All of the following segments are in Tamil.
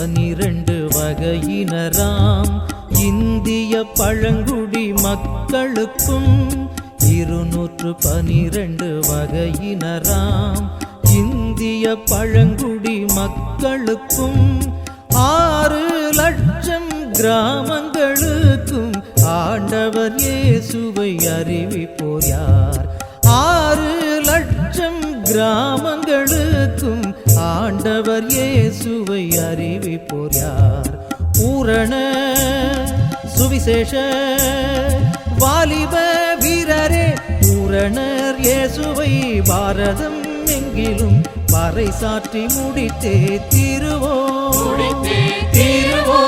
பனிரண்டு வகையினராம். இந்திய பழங்குடி மக்களுக்கும் இருநூற்று பனிரெண்டு வகையினராம். இந்திய பழங்குடி மக்களுக்கும் ஆறு லட்சம் கிராமங்களுக்கும் ஆண்டவர் இயேசுவை அறிவிப்போர் யார்? ஆறு லட்சம் கிராமங்களுக்கும் ஆண்டவர் இயேசுவை அறிவிப்போர் யார்? பூரண சுவிசேஷ வாலிப வீரரே பூரணர் இயேசுவை பாரதம் எங்கிலும் பறை சாற்றி முடித்தே திருவோ திருவோ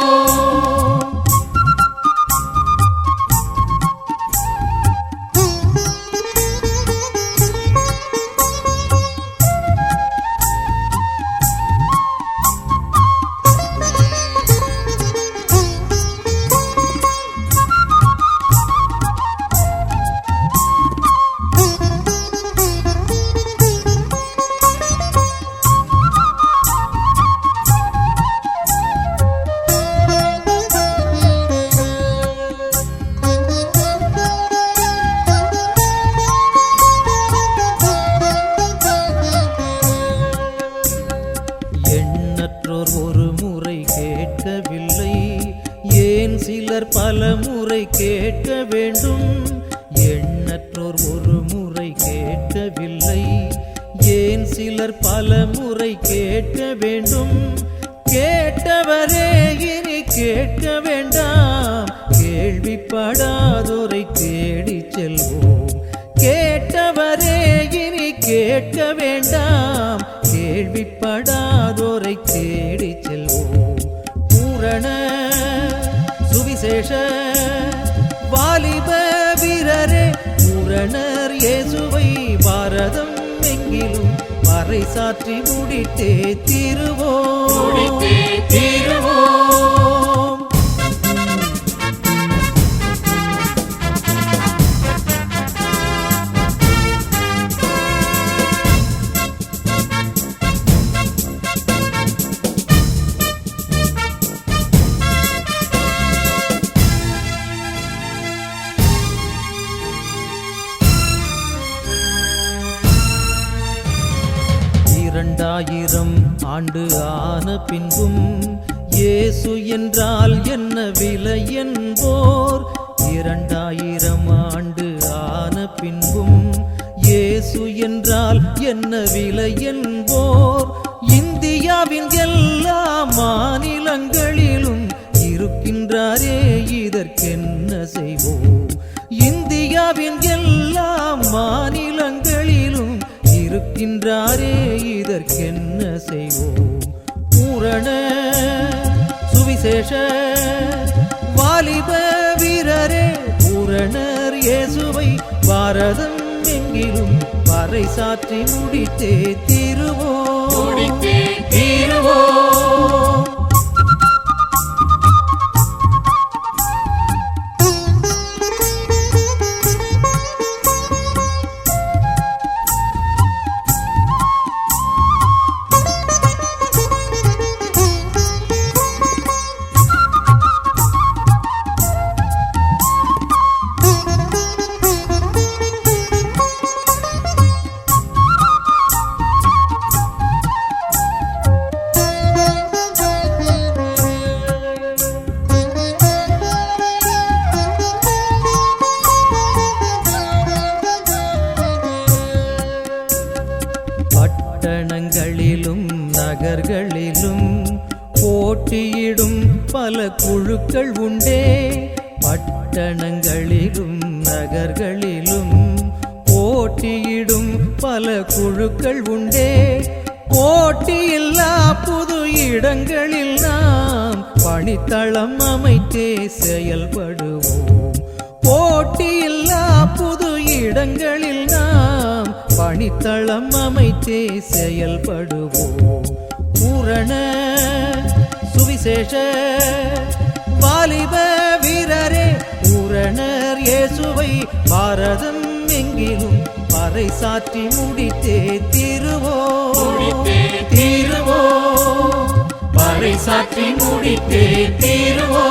சிலர் பல முறை கேட்க வேண்டும். எண்ணற்றோர் ஒரு முறை கேட்கவில்லை. ஏன் சிலர் பல முறை கேட்க வேண்டும். கேட்டவரே இனி கேட்க வேண்டாம். கேள்விப்படாதோரை தேடி செல்வோம். கேட்டவரே இனி கேட்க வேண்டாம். கேள்விப்படாதோரை தேடி செல்வோம். பூரண விசேஷ வாலிப வீரரே பூரணர் இயேசுவை பாரதம் எங்கிலும் பறை சாற்றி முடித்தே திருவோ திருவோ இரண்டாயிரம் ஆண்டு ஆன பின்பும் இயேசு என்றால் என்ன விலை என்போர்? இரண்டாயிரம் ஆண்டு ஆன பின்பும் இயேசு என்றால் என்ன விலை என்போர்? இந்தியாவின் எல்லா மாநிலங்களிலும் இருக்கின்றாரே இதற்கென்ன செய்வோம்? இந்தியாவின் எல்லா மாநிலங்களிலும் இருக்கின்றாரே செய்வோம். பூரண சுவிசேஷ வாலிப வீரரே பூரணர் இயேசுவை பாரதம் எங்கிலும் பறை சாற்றி முடித்தே தீருவோம். தீருவோம். பட்டணங்களிலும் நகர்களிலும் போட்டியிடும் பல குழுக்கள் உண்டே. பட்டணங்களிலும் நகர்களிலும் போட்டியிடும் பல குழுக்கள் உண்டே. போட்டியில்லா புது இடங்களில் நாம் பணித்தளம் அமைத்தே செயல்படுவோம். போட்டியில்லா புது இடங்களில் நாம் பணித்தளம் அமைத்தே செயல்படுவோம். பூரண சுவிசேஷ வாலிப வீரரே பூரணர் இயேசுவை பாரதம் எங்கிலும் பறை சாற்றி முடித்தே திருவோம். தீருவோ பறை சாற்றி முடித்தே தீருவோ